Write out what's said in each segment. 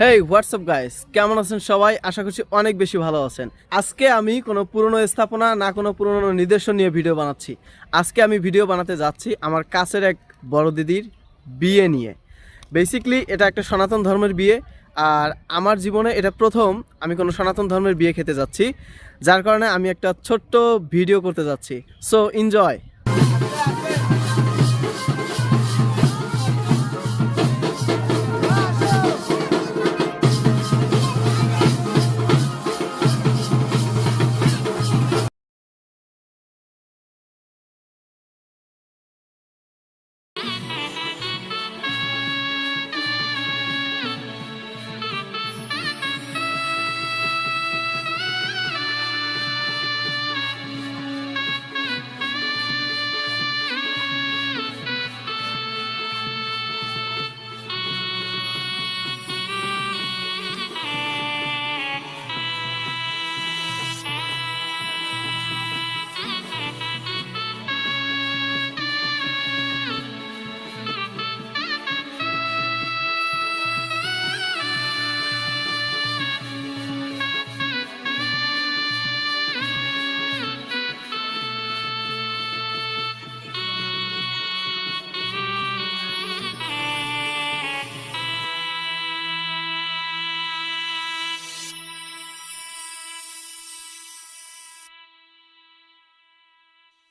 হেই WhatsApp guys কেমন আছেন সবাই? আশা করছি অনেক বেশি ভালো আছেন। আজকে আমি কোনো পুরনো স্থাপনা না কোনো পুরনো নিদর্শন নিয়ে ভিডিও বানাচ্ছি। আজকে আমি ভিডিও বানাতে যাচ্ছি আমার কাছের এক বড় দিদির বিয়ে নিয়ে। বেসিকলি এটা একটা সনাতন ধর্মের বিয়ে আর আমার জীবনে এটা প্রথম আমি কোনো সনাতন ধর্মের বিয়ে খেতে যাচ্ছি, যার কারণে আমি একটা ছোট্ট ভিডিও করতে যাচ্ছি। সো এনজয়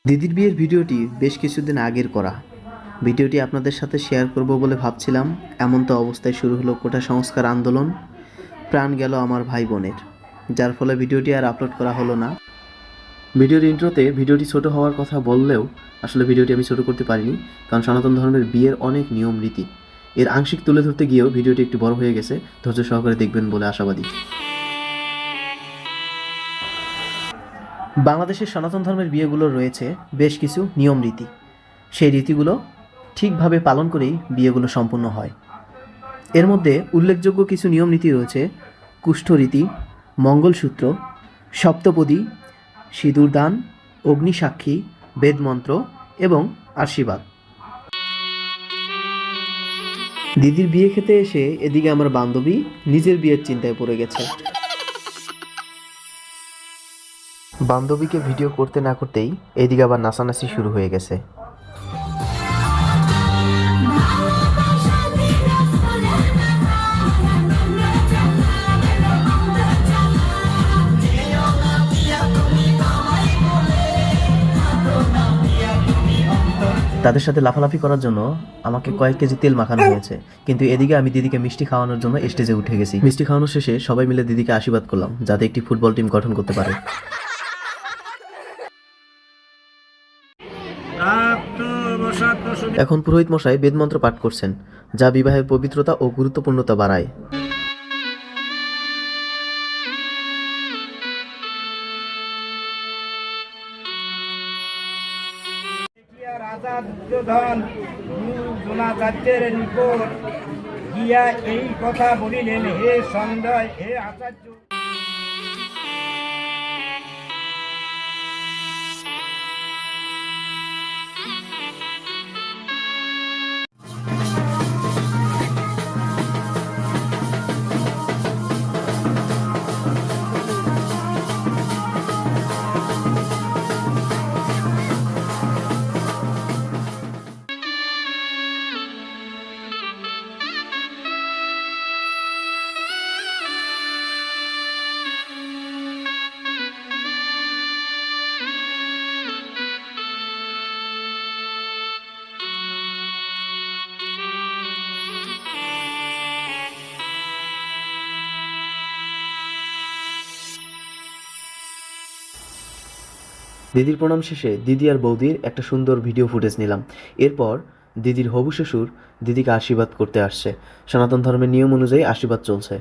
দিদির বিয়ের ভিডিওটি বেশ কিছুদিন আগের করা। ভিডিওটি আপনাদের সাথে শেয়ার করব বলে ভাবছিলাম, এমন তো অবস্থায় শুরু হলো কোটা সংস্কার আন্দোলন। প্রাণ গেল আমার ভাই বোনের যার ফলে ভিডিওটি আর আপলোড করা হলো না। ভিডিওর ইন্ট্রোতে ভিডিওটি ছোট হওয়ার কথা বললেও আসলে ভিডিওটি আমি ছোট করতে পারিনি, কারণ সনাতন ধর্মের বিয়ের অনেক নিয়ম রীতি এর আংশিক তুলে ধরতে গিয়েও ভিডিওটি একটু বড় হয়ে গেছে, ধৈর্য সহকারে দেখবেন বলে আশাবাদী। বাংলাদেশের সনাতন ধর্মের বিয়েগুলো রয়েছে বেশ কিছু নিয়ম রীতি। সেই রীতিগুলো ঠিকভাবে পালন করেই বিয়েগুলো সম্পূর্ণ হয়। এর মধ্যে উল্লেখযোগ্য কিছু নিয়ম নীতি রয়েছে কুষ্ঠরীতি মঙ্গলসূত্র, সপ্তপদী সিঁদুরদান অগ্নিসাক্ষী, বেদমন্ত্র এবং আশীর্বাদ। দিদির বিয়ে খেতে এসে এদিকে আমার বান্ধবী নিজের বিয়ের চিন্তায় পড়ে গেছে। বান্ধবীকে ভিডিও করতে না করতেই এদিকে আবার নাচানাচি শুরু হয়ে গেছে। তাদের সাথে লাফালাফি করার জন্য আমাকে কয়েক কেজি তেল মাখানো হয়েছে। কিন্তু এদিকে আমি দিদিকে মিষ্টি খাওয়ানোর জন্য স্টেজে উঠে গেছি। মিষ্টি খাওয়ানোর শেষে সবাই মিলে দিদিকে আশীর্বাদ করলাম, যাতে একটি ফুটবল টিম গঠন করতে পারে। এখন পুরোহিত মশাই বেদমন্ত্র পাঠ করছেন, যা বিবাহের পবিত্রতা ও গুরুত্বপূর্ণতা বাড়ায়। এই কথা বলিলেন, হে সঞ্জয়, হে আচার্য। দিদির প্রণাম শেষে দিদি আর বৌদির একটা সুন্দর ভিডিও ফুটেজ নিলাম। এরপর দিদির হবু শ্বশুর দিদিকে আশীর্বাদ করতে আসছে। সনাতন ধর্মের নিয়ম অনুযায়ী আশীর্বাদ চলছে।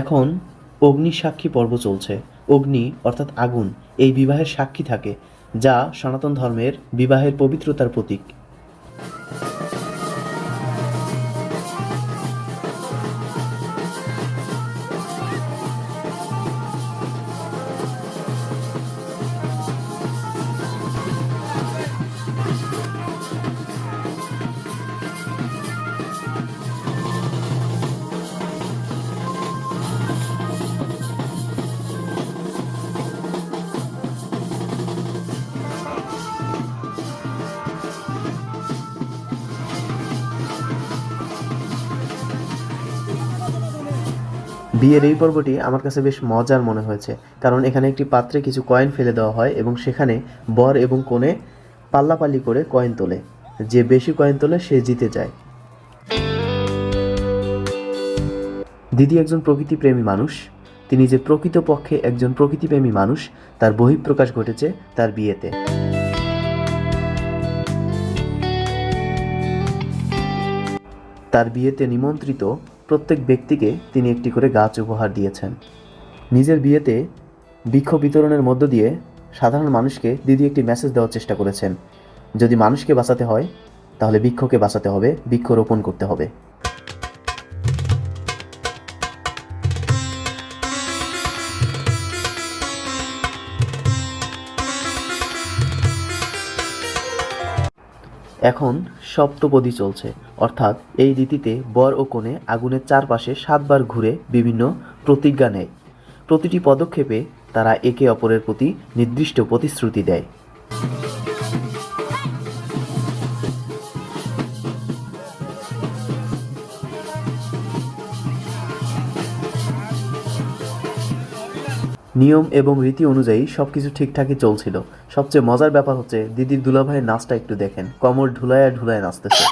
এখন অগ্নি সাক্ষী পর্ব চলছে। অগ্নি, অর্থাৎ আগুন, এই বিবাহের সাক্ষী থাকে, যা সনাতন ধর্মের বিবাহের পবিত্রতার প্রতীক। বিয়ের এই পর্বটি আমার কাছে বেশ মজার মনে হয়েছে। কারণ এখানে একটি পাত্রে কিছু কয়েন ফেলে দেওয়া হয় এবং সেখানে বর এবং কনে পাল্লাপাল্লি করে কয়েন তোলে। যে বেশি কয়েন তোলে, সে জিতে যায়। দিদি একজন প্রকৃতিপ্রেমী মানুষ। তিনি যে প্রকৃতপক্ষে একজন প্রকৃতিপ্রেমী মানুষ, তার বহিঃপ্রকাশ ঘটেছে তার বিয়েতে। তার বিয়েতে নিমন্ত্রিত প্রত্যেক ব্যক্তিকে তিনি একটি করে গাছ উপহার দিয়েছেন। নিজের বিয়েতে বৃক্ষ বিতরণের মধ্য দিয়ে সাধারণ মানুষকে দিদি একটি মেসেজ দেওয়ার চেষ্টা করেছেন। যদি মানুষকে বাঁচাতে হয়, তাহলে বৃক্ষকে বাঁচাতে হবে, বৃক্ষ রোপণ করতে হবে। এখন সপ্তপদী চলছে। অর্থাৎ এই রীতিতে বর ও কোণে আগুনের চারপাশে সাতবার ঘুরে বিভিন্ন প্রতিজ্ঞা নেয়। প্রতিটি পদক্ষেপে তারা একে অপরের প্রতি নির্দিষ্ট প্রতিশ্রুতি দেয়। নিয়ম এবং রীতি অনুযায়ী সব কিছু ঠিকঠাকই চলছিল। সবচেয়ে মজার ব্যাপার হচ্ছে, দিদির দুলাভাইয়ের নাচটা একটু দেখেন। কমর ঢুলায় ঢুলায় নাচতেছে।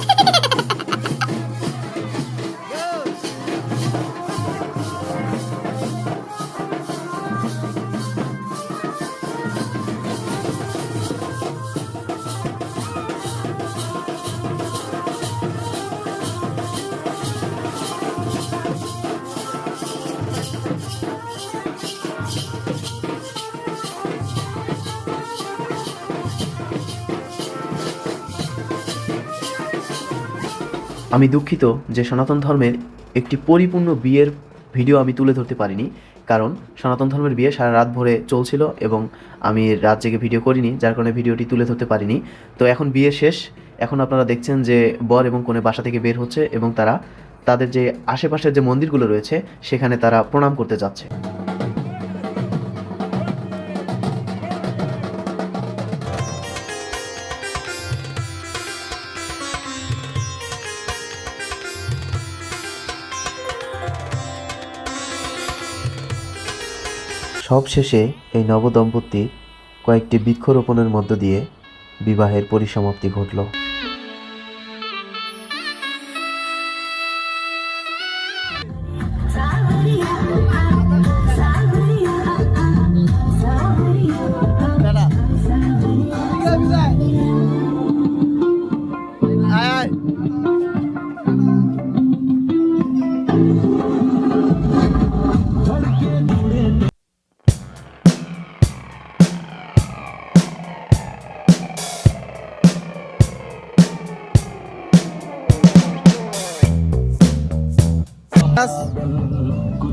আমি দুঃখিত যে সনাতন ধর্মের একটি পরিপূর্ণ বিয়ের ভিডিও আমি তুলে ধরতে পারিনি, কারণ সনাতন ধর্মের বিয়ে সারা রাত ভরে চলছিল এবং আমি রাত জেগে ভিডিও করিনি, যার কারণে ভিডিওটি তুলে ধরতে পারিনি। তো এখন বিয়ে শেষ। এখন আপনারা দেখছেন যে বর এবং কনে বাসা থেকে বের হচ্ছে এবং তারা তাদের যে আশেপাশের যে মন্দিরগুলো রয়েছে, সেখানে তারা প্রণাম করতে যাচ্ছে। সব শেষে এই নবদম্পতি কয়েকটি বৃক্ষরোপণের মধ্য দিয়ে বিবাহের পরিসমাপ্তি ঘটল। ব্যাস।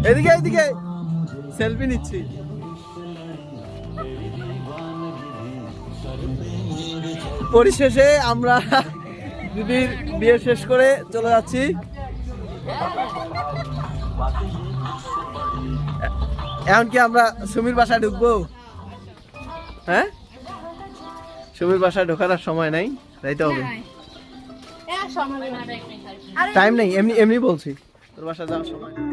এদিকে এদিকে। সেলফি নিচ্ছি। পরিশেষে আমরা দিদির বিয়ে শেষ করে চলে যাচ্ছি। এখন কি আমরা সুমির বাসায় ঢুকবো। হ্যাঁ? সুমির বাসায় ঢোকার আর সময় নাই তাই তো হবে। টাইম নেই এমনি এমনি বলছি। তোর বাসা যাওয়ার সময়।